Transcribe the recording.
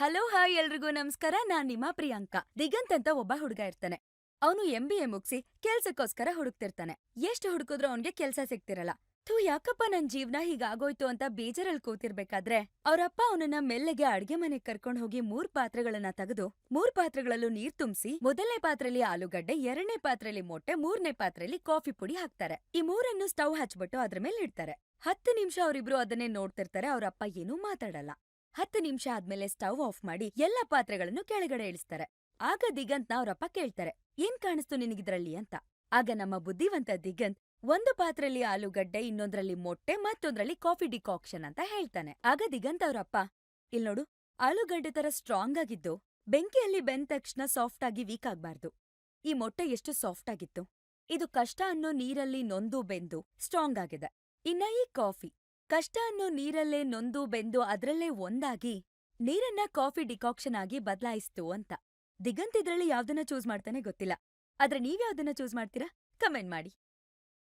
Hello, hi ಎಲ್ರಿಗೂ ನಮಸ್ಕಾರ. ನಾನ್ ನಿಮ್ಮ ಪ್ರಿಯಾಂಕಾ. ದಿಗಂತ್ ಅಂತ ಒಬ್ಬ ಹುಡುಗ ಇರ್ತಾನೆ. ಅವನು ಎಂ ಬಿ ಎ ಮುಗಿಸಿ ಕೆಲ್ಸಕ್ಕೋಸ್ಕರ ಹುಡುಕ್ತಿರ್ತಾನೆ. ಎಷ್ಟು ಹುಡುಕಿದ್ರು ಅವನ್ಗೆ ಕೆಲ್ಸ ಸಿಗ್ತಿರಲ್ಲ. ಥೂ, ಯಾಕಪ್ಪ ನನ್ ಜೀವನ ಹೀಗಾಗೋಯ್ತು ಅಂತ ಬೇಜಾರಲ್ಲಿ ಕೂತಿರ್ಬೇಕಾದ್ರೆ, ಅವ್ರಪ್ಪ ಅವನನ್ನ ಮೆಲ್ಲಗೆ ಅಡ್ಗೆ ಮನೆಗ್ ಕರ್ಕೊಂಡು ಹೋಗಿ ಮೂರ್ ಪಾತ್ರೆಗಳನ್ನ ತೆಗೆದು, ಮೂರ್ ಪಾತ್ರೆಗಳಲ್ಲೂ ನೀರ್ ತುಂಬಿಸಿ, ಮೊದಲನೇ ಪಾತ್ರೆಲಿ ಆಲೂಗಡ್ಡೆ, ಎರಡನೇ ಪಾತ್ರೆಲಿ ಮೊಟ್ಟೆ, ಮೂರನೇ ಪಾತ್ರೆಲಿ ಕಾಫಿ ಪುಡಿ ಹಾಕ್ತಾರೆ. ಈ ಮೂರನ್ನು ಸ್ಟವ್ ಹಚ್ಬಿಟ್ಟು ಅದ್ರ ಮೇಲೆ ಇಡ್ತಾರೆ. ಹತ್ತು ನಿಮಿಷ ಅವರಿಬ್ರು ಅದನ್ನೇ ನೋಡ್ತಿರ್ತಾರೆ, ಅವ್ರಪ್ಪ ಏನೂ ಮಾತಾಡಲ್ಲ. ಹತ್ತು ನಿಮಿಷ ಆದ್ಮೇಲೆ ಸ್ಟವ್ ಆಫ್ ಮಾಡಿ ಎಲ್ಲ ಪಾತ್ರೆಗಳನ್ನು ಕೆಳಗಡೆ ಇಳಿಸ್ತಾರೆ. ಆಗ ದಿಗಂತ್ನ ಅವರಪ್ಪ ಕೇಳ್ತಾರೆ, ಏನ್ ಕಾಣಿಸ್ತು ನಿನಗಿದ್ರಲ್ಲಿ? ಅಂತ. ಆಗ ನಮ್ಮ ಬುದ್ಧಿವಂತ ದಿಗಂತ್ ಒಂದು ಪಾತ್ರೆಲಿ ಆಲೂಗಡ್ಡೆ, ಇನ್ನೊಂದ್ರಲ್ಲಿ ಮೊಟ್ಟೆ, ಮತ್ತೊಂದ್ರಲ್ಲಿ ಕಾಫಿ ಡಿಕಾಕ್ಷನ್ ಅಂತ ಹೇಳ್ತಾನೆ. ಆಗ ದಿಗಂತ್ ಅವರಪ್ಪ ಇಲ್ನೋಡು ಆಲೂಗಡ್ಡೆ ತರ ಸ್ಟ್ರಾಂಗ್ ಆಗಿದ್ದು, ಬೆಂಕಿಯಲ್ಲಿ ಬೆಂದ ತಕ್ಷಣ ಸಾಫ್ಟ್ ಆಗಿ ವೀಕ್ ಆಗ್ಬಾರ್ದು. ಈ ಮೊಟ್ಟೆ ಎಷ್ಟು ಸಾಫ್ಟ್ ಆಗಿತ್ತು. ಇದು ಕಷ್ಟ ಅನ್ನೋ ನೀರಲ್ಲಿ ನೊಂದು ಬೆಂದು ಸ್ಟ್ರಾಂಗ್ ಆಗಿದೆ. ಇನ್ನ ಈ ಕಾಫಿ ಕಷ್ಟ ಅನ್ನೋ ನೀರಲ್ಲೇ ನೊಂದು ಬೆಂದು ಅದ್ರಲ್ಲೇ ಒಂದಾಗಿ ನೀರನ್ನ ಕಾಫಿ ಡಿಕಾಕ್ಷನ್ ಆಗಿ ಬದಲಾಯಿಸ್ತು ಅಂತ. ದಿಗಂತ್ ಇದ್ರಲ್ಲಿ ಯಾವ್ದನ್ನ ಚೂಸ್ ಮಾಡ್ತಾನೆ ಗೊತ್ತಿಲ್ಲ. ಆದ್ರೆ ನೀವ್ಯಾವ್ದನ್ನ ಚೂಸ್ ಮಾಡ್ತೀರಾ? ಕಮೆಂಟ್ ಮಾಡಿ.